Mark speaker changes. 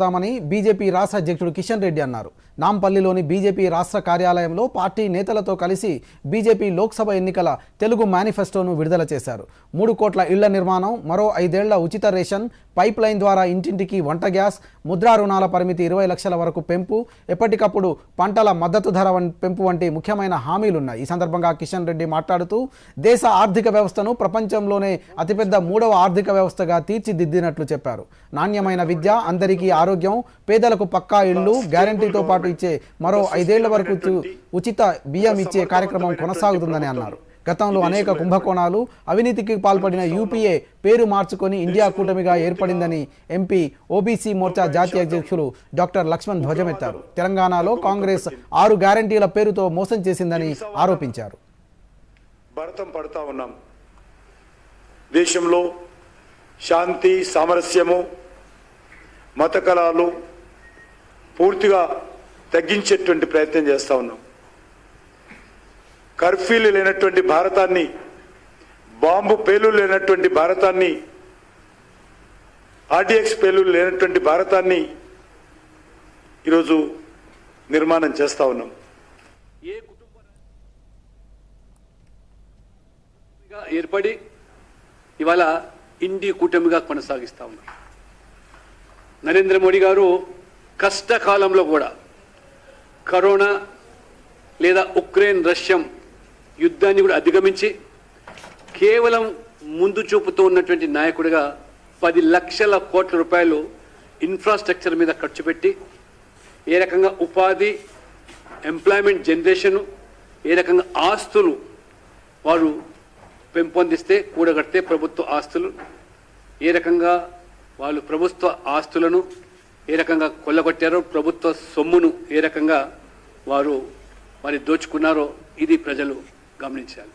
Speaker 1: చేస్తామని బీజేపీ రాష్ట్ర అధ్యక్షుడు కిషన్ రెడ్డి అన్నారు. నాంపల్లిలోని బీజేపీ రాష్ట్ర కార్యాలయంలో పార్టీ నేతలతో కలిసి బీజేపీ లోక్సభ ఎన్నికల తెలుగు మేనిఫెస్టోను విడుదల చేశారు. మూడు కోట్ల ఇళ్ళ నిర్మాణం మరో ఐదేళ్ళ ఉచిత రేషన్ పైప్ లైన్ ద్వారా ఇంటింటికి వంట గ్యాస్ ముద్రా రుణాల పరిమితి ఇరవై లక్షల వరకు పెంపు ఎప్పటికప్పుడు పంటల మద్దతు ధర పెంపు వంటి ముఖ్యమైన హామీలున్నాయి. ఈ సందర్భంగా కిషన్ రెడ్డి మాట్లాడుతూ దేశ ఆర్థిక వ్యవస్థను ప్రపంచంలోనే అతిపెద్ద మూడవ ఆర్థిక వ్యవస్థగా తీర్చిదిద్దినట్లు చెప్పారు. నాణ్యమైన విద్య అందరికీ ఆరోగ్యం పేదలకు పక్కా ఇళ్ళు గ్యారంటీతో పాటు ఇచ్చే మరో ఐదేళ్ళ వరకు ఉచిత బియ్యం ఇచ్చే కార్యక్రమం కొనసాగుతుందని అన్నారు. గతంలో అనేక కుంభకోణాలు అవినీతికి పాల్పడిన యూపీఏ పేరు మార్చుకొని ఇండియా కూటమిగా ఏర్పడిందని ఎంపీ ఓబీసీ మోర్చా జాతీయ అధ్యక్షులు డాక్టర్ లక్ష్మణ్ ధ్వజమెత్తారు. తెలంగాణలో కాంగ్రెస్ ఆరు గ్యారంటీల పేరుతో మోసం చేసిందని ఆరోపించారు.
Speaker 2: భరతం పడతా ఉన్నాం. దేశంలో శాంతి సామరస్యము మత కళాలు పూర్తిగా తగ్గించేటువంటి ప్రయత్నం చేస్తా ఉన్నాం. కర్ఫ్యూలు లేనటువంటి భారతాన్ని బాంబు పేలులు లేనటువంటి భారతాన్ని ఆర్డిఎక్స్ పేలులు లేనటువంటి భారతాన్ని ఈరోజు నిర్మాణం చేస్తా ఉన్నాం.
Speaker 3: ఏ కుటుంబ ఏర్పడి ఇవాళ ఇండి కూటమిగా కొనసాగిస్తా ఉన్నాం. నరేంద్ర మోడీ గారు కష్టకాలంలో కూడా కరోనా లేదా ఉక్రెయిన్ రష్యం యుద్ధాన్ని కూడా అధిగమించి కేవలం ముందు చూపుతూ ఉన్నటువంటి నాయకుడిగా పది లక్షల కోట్ల రూపాయలు ఇన్ఫ్రాస్ట్రక్చర్ మీద ఖర్చు పెట్టి ఏ రకంగా ఉపాధి ఎంప్లాయ్మెంట్ జనరేషను ఏ రకంగా ఆస్తులు వారు పెంపొందిస్తే కూడగడితే ప్రభుత్వ ఆస్తులు ఏ రకంగా వాళ్ళు ప్రభుత్వ ఆస్తులను ఏ రకంగా కొల్లగొట్టారో ప్రభుత్వ సొమ్మును ఏ రకంగా వారు వారి దోచుకున్నారో ఇది ప్రజలు గమనించాలి.